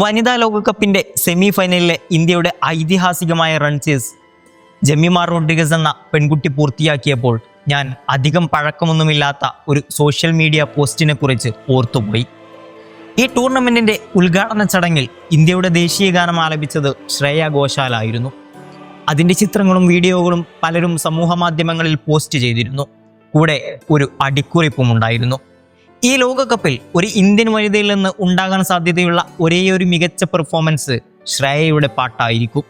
വനിതാ ലോകകപ്പിന്റെ സെമി ഫൈനലിലെ ഇന്ത്യയുടെ ഐതിഹാസികമായ റൺ ചേസ് ജെമിമ റോഡ്രിഗസ് എന്ന പെൺകുട്ടി പൂർത്തിയാക്കിയപ്പോൾ ഞാൻ അധികം പഴക്കമൊന്നുമില്ലാത്ത ഒരു സോഷ്യൽ മീഡിയ പോസ്റ്റിനെ കുറിച്ച് ഓർത്തുപോയി. ഈ ടൂർണമെന്റിന്റെ ഉദ്ഘാടന ചടങ്ങിൽ ഇന്ത്യയുടെ ദേശീയ ഗാനം ആലപിച്ചത് ശ്രേയ ഘോഷാലായിരുന്നു അതിന്റെ ചിത്രങ്ങളും വീഡിയോകളും പലരും സമൂഹ മാധ്യമങ്ങളിൽ പോസ്റ്റ് ചെയ്തിരുന്നു. കൂടെ ഒരു അടിക്കുറിപ്പും ഉണ്ടായിരുന്നു. ഈ ലോകകപ്പിൽ ഒരു ഇന്ത്യൻ വനിതയിൽ നിന്ന് ഉണ്ടാകാൻ സാധ്യതയുള്ള ഒരേയൊരു മികച്ച പെർഫോമൻസ് ശ്രേയയുടെ പാട്ടായിരിക്കും.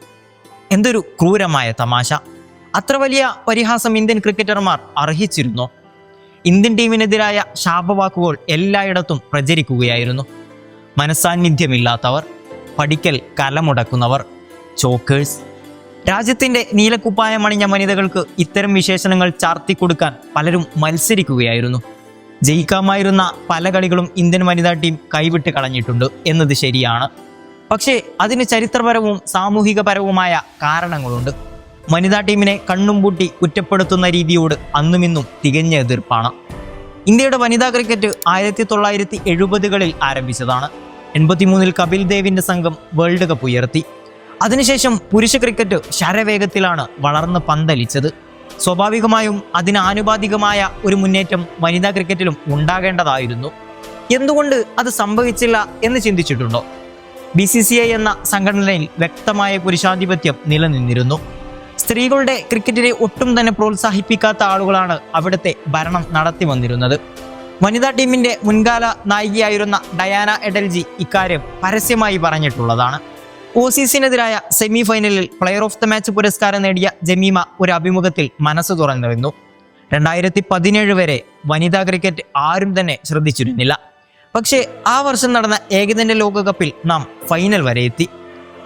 എന്തൊരു ക്രൂരമായ തമാശ. അത്ര വലിയ പരിഹാസം ഇന്ത്യൻ ക്രിക്കറ്റർമാർ അർഹിച്ചിരുന്നു. ഇന്ത്യൻ ടീമിനെതിരായ ശാപവാക്കുകൾ എല്ലായിടത്തും പ്രചരിക്കുകയായിരുന്നു. മനസാന്നിധ്യമില്ലാത്തവർ പഠിക്കൽ കലമുടക്കുന്നവർ ചോക്കേഴ്സ് രാജ്യത്തിന്റെ നീലക്കുപ്പായമണിഞ്ഞ വനിതകൾക്ക് ഇത്തരം വിശേഷണങ്ങൾ ചാർത്തിക്കൊടുക്കാൻ പലരും മത്സരിക്കുകയായിരുന്നു. ജയിക്കാമായിരുന്ന പല കളികളും ഇന്ത്യൻ വനിതാ ടീം കൈവിട്ട് കളഞ്ഞിട്ടുണ്ട് എന്നത് ശരിയാണ്. പക്ഷേ അതിന് ചരിത്രപരവും സാമൂഹികപരവുമായ കാരണങ്ങളുണ്ട്. വനിതാ ടീമിനെ കണ്ണും പൂട്ടി കുറ്റപ്പെടുത്തുന്ന രീതിയോട് അന്നുമിന്നും തികഞ്ഞ എതിർപ്പാണ്. ഇന്ത്യയുടെ വനിതാ ക്രിക്കറ്റ് ആയിരത്തി തൊള്ളായിരത്തി എഴുപതുകളിൽ ആരംഭിച്ചതാണ്. എൺപത്തിമൂന്നിൽ കപിൽ ദേവിന്റെ സംഘം വേൾഡ് കപ്പ് ഉയർത്തി. അതിനുശേഷം പുരുഷ ക്രിക്കറ്റ് ശരവേഗത്തിലാണ് വളർന്ന് പന്തലിച്ചത്. സ്വാഭാവികമായും അതിന് ആനുപാതികമായ ഒരു മുന്നേറ്റം വനിതാ ക്രിക്കറ്റിലും ഉണ്ടാകേണ്ടതായിരുന്നു. എന്തുകൊണ്ട് അത് സംഭവിച്ചില്ല എന്ന് ചിന്തിച്ചിട്ടുണ്ടോ? ബി സി സി ഐ എന്ന സംഘടനയിൽ വ്യക്തമായ പുരുഷാധിപത്യം നിലനിന്നിരുന്നു. സ്ത്രീകളുടെ ക്രിക്കറ്റിനെ ഒട്ടും തന്നെ പ്രോത്സാഹിപ്പിക്കാത്ത ആളുകളാണ് അവിടുത്തെ ഭരണം നടത്തി വന്നിരുന്നത്. വനിതാ ടീമിന്റെ മുൻകാല നായികയായിരുന്ന ഡയാന എഡൽജി ഇക്കാര്യം പരസ്യമായി പറഞ്ഞിട്ടുള്ളതാണ്. ഓസീസിനെതിരായ സെമി ഫൈനലിൽ പ്ലെയർ ഓഫ് ദ മാച്ച് പുരസ്കാരം നേടിയ ജമീമ ഒരു അഭിമുഖത്തിൽ മനസ്സ് തുറന്നിരുന്നു രണ്ടായിരത്തി പതിനേഴ് വരെ വനിതാ ക്രിക്കറ്റ് ആരും തന്നെ ശ്രദ്ധിച്ചിരുന്നില്ല. പക്ഷേ ആ വർഷം നടന്ന ഏകദിന ലോകകപ്പിൽ നാം ഫൈനൽ വരെ എത്തി.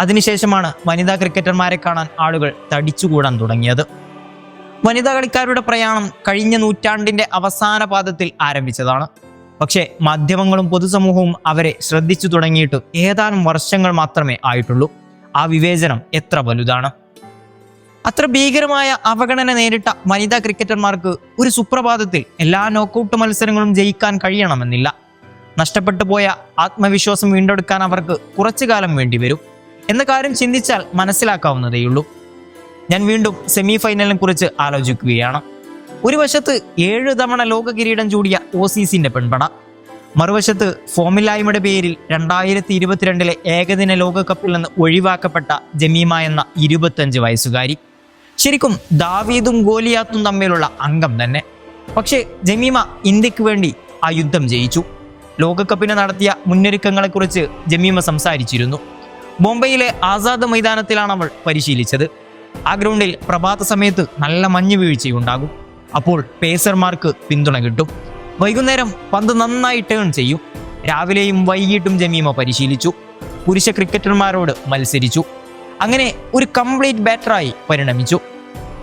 അതിനുശേഷമാണ് വനിതാ ക്രിക്കറ്റർമാരെ കാണാൻ ആളുകൾ തടിച്ചുകൂടാൻ തുടങ്ങിയത്. വനിതാ കളിക്കാരുടെ പ്രയാണം കഴിഞ്ഞ നൂറ്റാണ്ടിന്റെ അവസാന പാദത്തിൽ ആരംഭിച്ചതാണ്. പക്ഷേ മാധ്യമങ്ങളും പൊതുസമൂഹവും അവരെ ശ്രദ്ധിച്ചു തുടങ്ങിയിട്ട് ഏതാനും വർഷങ്ങൾ മാത്രമേ ആയിട്ടുള്ളൂ. ആ വിവേചനം എത്ര വലുതാണ്? അത്ര ഭീകരമായ അവഗണന നേരിട്ട വനിതാ ക്രിക്കറ്റർമാർക്ക് ഒരു സുപ്രഭാതത്തിൽ എല്ലാ നോക്കൗട്ട് മത്സരങ്ങളും ജയിക്കാൻ കഴിയണമെന്നില്ല. നഷ്ടപ്പെട്ടു പോയ ആത്മവിശ്വാസം വീണ്ടെടുക്കാൻ അവർക്ക് കുറച്ചു കാലം വേണ്ടിവരും എന്ന കാര്യം ചിന്തിച്ചാൽ മനസ്സിലാക്കാവുന്നതേയുള്ളൂ. ഞാൻ വീണ്ടും സെമി ഫൈനലിനെ കുറിച്ച് ആലോചിക്കുകയാണ്. ഒരു വശത്ത് ഏഴ് തവണ ലോക കിരീടം ചൂടിയ ഓസീസിന്റെ പെൺപട മറുവശത്ത് ഫോമില്ലായ്മയുടെ പേരിൽ രണ്ടായിരത്തി ഇരുപത്തിരണ്ടിലെ ഏകദിന ലോകകപ്പിൽ നിന്ന് ഒഴിവാക്കപ്പെട്ട ജമീമ എന്ന ഇരുപത്തഞ്ച് വയസ്സുകാരി. ശരിക്കും ദാവീദും ഗോലിയാത്തും തമ്മിലുള്ള അംഗം തന്നെ. പക്ഷേ ജമീമ ഇന്ത്യയ്ക്ക് വേണ്ടി ആ യുദ്ധം ജയിച്ചു. ലോകകപ്പിന് നടത്തിയ മുന്നൊരുക്കങ്ങളെക്കുറിച്ച് ജമീമ സംസാരിച്ചിരുന്നു. ബോംബെയിലെ ആസാദ് മൈതാനത്തിലാണ് അവൾ പരിശീലിച്ചത്. ആ ഗ്രൗണ്ടിൽ പ്രഭാത സമയത്ത് നല്ല മഞ്ഞ് വീഴ്ചയുണ്ടാകും. അപ്പോൾ പേസർമാർക്ക് പിന്തുണ കിട്ടും. വൈകുന്നേരം പന്ത് നന്നായി ടേൺ ചെയ്യും. രാവിലെയും വൈകിട്ടും ജമീമ പരിശീലിച്ചു. പുരുഷ ക്രിക്കറ്റർമാരോട് മത്സരിച്ചു. അങ്ങനെ ഒരു കംപ്ലീറ്റ് ബാറ്ററായി പരിണമിച്ചു.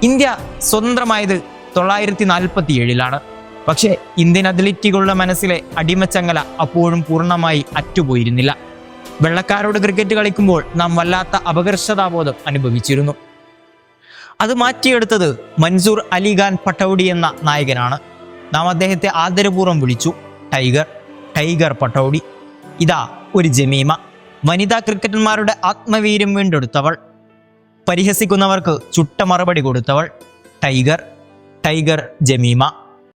ഇന്ത്യ സ്വതന്ത്രമായത് തൊള്ളായിരത്തി നാൽപ്പത്തി ഏഴിലാണ് പക്ഷേ ഇന്ത്യൻ അത്ലറ്റുകളുടെ മനസ്സിലെ അടിമച്ചങ്ങല അപ്പോഴും പൂർണമായി അറ്റുപോയിരുന്നില്ല. വെള്ളക്കാരോട് ക്രിക്കറ്റ് കളിക്കുമ്പോൾ നാം വല്ലാത്ത അപകർഷതാബോധം അനുഭവിച്ചിരുന്നു. അത് മാറ്റിയെടുത്തത് മൻസൂർ അലിഖാൻ പട്ടൗഡി എന്ന നായകനാണ്. നാം അദ്ദേഹത്തെ ആദരപൂർവം വിളിച്ചു. ടൈഗർ ടൈഗർ പട്ടൗഡി ഇതാ ഒരു ജമീമ. വനിതാ ക്രിക്കറ്റർമാരുടെ ആത്മവീര്യം വീണ്ടെടുത്തവൾ. പരിഹസിക്കുന്നവർക്ക് ചുട്ട മറുപടി കൊടുത്തവൾ ടൈഗർ ടൈഗർ ജമീമ.